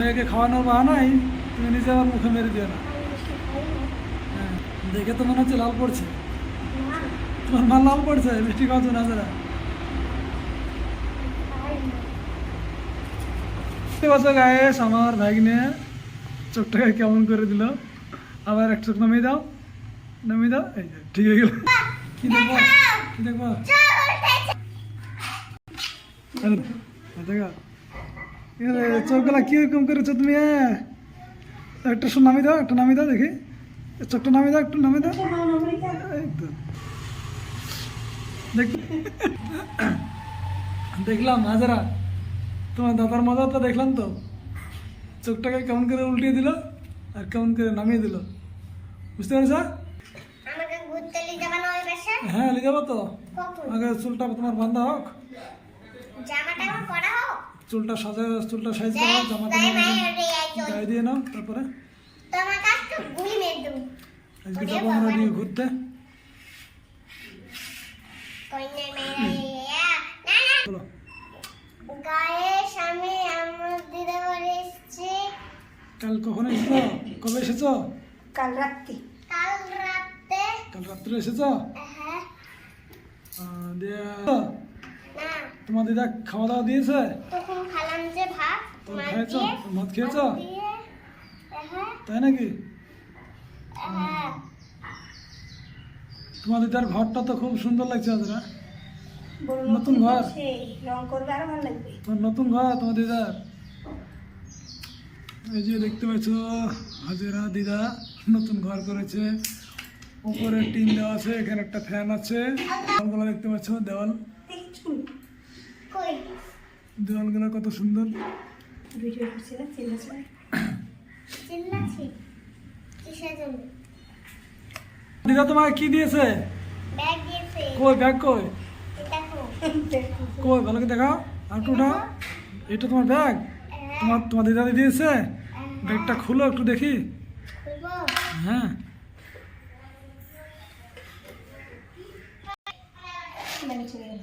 মেয়েকে খাওয়ানোর বাহানাই তুমি নিজে আমার মুখে মেরে দিও না। হ্যাঁ দেখে তো মনে হচ্ছে লাল পড়ছে। তোমার মা লাল পড়ছে মিষ্টি খাওয়াচ্ছ না। যারা পাচ্ছ গায়েস আমার ভাগ্নে চোখটাকে কেমন করে দিল? আবার এক চোখ নামিয়ে দাও। নামিয়ে দাও এই ঠিক হয়ে গেল। কি দেখব? কি দেখব? দেখো চোখগুলা কি রকম করেছ তুমি এ? একটা শো নামিয়ে দাও একটা নামিয়ে দাও দেখি। চোখটা নামিয়ে দাও একটু নামিয়ে দাও। এই দেখ- দেখলাম হাজারা। তোমার দাদার মজাটা দেখলাম তো। চোখটাকে কেমন করে উল্টিয়ে দিল আর কেমন করে নামিয়ে দিল। বুঝতে পেরেছ? হ্যাঁ নিয়ে যাব তো। আগে চুলটা তোমার বান্ধা হোক জামাটা আমার পরা হোক চুলটা সাজা চুলটা সাইজ করো জামাটা গায়ে দিয়ে নাও তারপরে? আজকে যাব আমরা নিয়ে ঘুরতে। কাল কখন এসেছ? কবে এসেছ? কাল রাত্রি। কাল রাতে। কাল রাত্রে এসেছ? হ্যাঁ। দিয়ে তোমার দিদা খাওয়া দাওয়া দিয়েছে? তখন খালাম যে ভাত খেয়েছো? ভাত হ্যাঁ। তাই নাকি? হ্যাঁ। তোমার দিদার ঘরটা তো খুব সুন্দর লাগছে আজরা নতুন ঘর। সেই রং করবে আরও ভালো লাগবে। তোমার নতুন ঘর তোমার দিদার এই যে দেখতে পাচ্ছ হাজেরা দিদা নতুন ঘর করেছে। উপরে টিন দেওয়া আছে এখানে একটা ফ্যান আছে। দেখতে পাচ্ছ দেওয়াল। দেওয়ালগুলো কত সুন্দর। ভিডিও করছিল চিল্লাছিল চিল্লাছি কিসের জন্য? দিদা তোমাকে কি দিয়েছে? ব্যাগ দিয়েছে। কই ব্যাগ কই? কই ভালো করে দেখাও। আর উঠাও এটা তোমার ব্যাগ? হ্যাঁ। তোমার তোমার দিদা দিয়েছে? ব্যাগটা খুলো একটু দেখি। হ্যাঁ। মানে চলে গেল।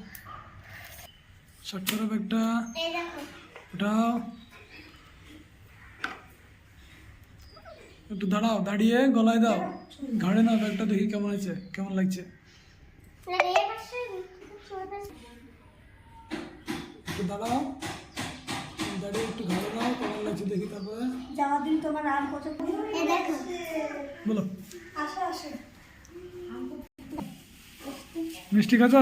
টাকা ব্যাগটা। উঠাও একটু দাঁড়াও দাঁড়িয়ে গলায় দাও। ঘাড়ে নাও ব্যাগটা দেখি কেমন আছে কেমন লাগছে। একটু দাঁড়াও। দাঁড়িয়ে একটু ঘাড়ে দাও কেমন লাগছে দেখি তারপরে। যাওয়ার দিন তোমার আর কত বলো। আসো আসো। মিষ্টি খাচ্ছ?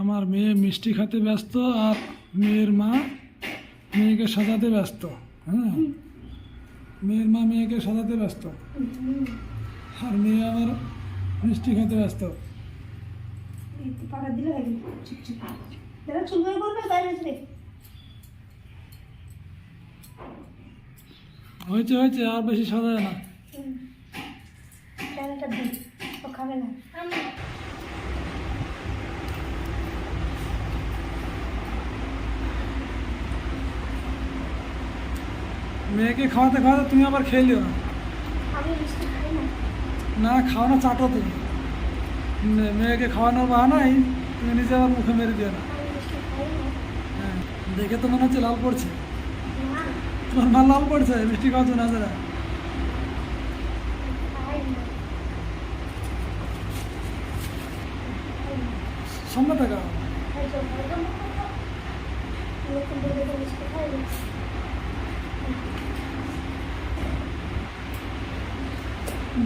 আমার মেয়ে মিষ্টি খেতে ব্যস্ত আর মেয়ের মা মেয়েকে সাজাতে ব্যস্ত হ্যাঁ? মেয়ের মা মেয়েকে সাজাতে ব্যস্ত। আর মেয়ে আমার মিষ্টি খেতে ব্যস্ত। হয়ে হয়েছে হয়েছে আর বেশি সাজায় না। খাবে না। মেয়েকে খাওয়াতে খাওয়াতে তুমি আবার খেয়ে লিও না। না। না খাওয়ানো চাটো তুমি। মেয়েকে খাওয়ানোর বাহানাই তুমি নিজে আবার মুখে মেরে দিও না। না। হ্যাঁ দেখে তো মনে হচ্ছে লাল পড়ছে। তোমার মা লাল পড়ছে মিষ্টি খাওয়াচ্ছ না যারা? খাই না সামনে টাকা খাই তো খাই তো লোক বলে তো মিষ্টি খাই না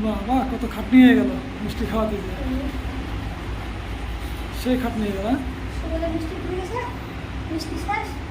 বাবা, কত খাটনি হয়ে গেল মিষ্টি খাওয়াতে গিয়ে। সে খাটনি হয়ে গেল হ্যাঁ? মিষ্টি মিষ্টি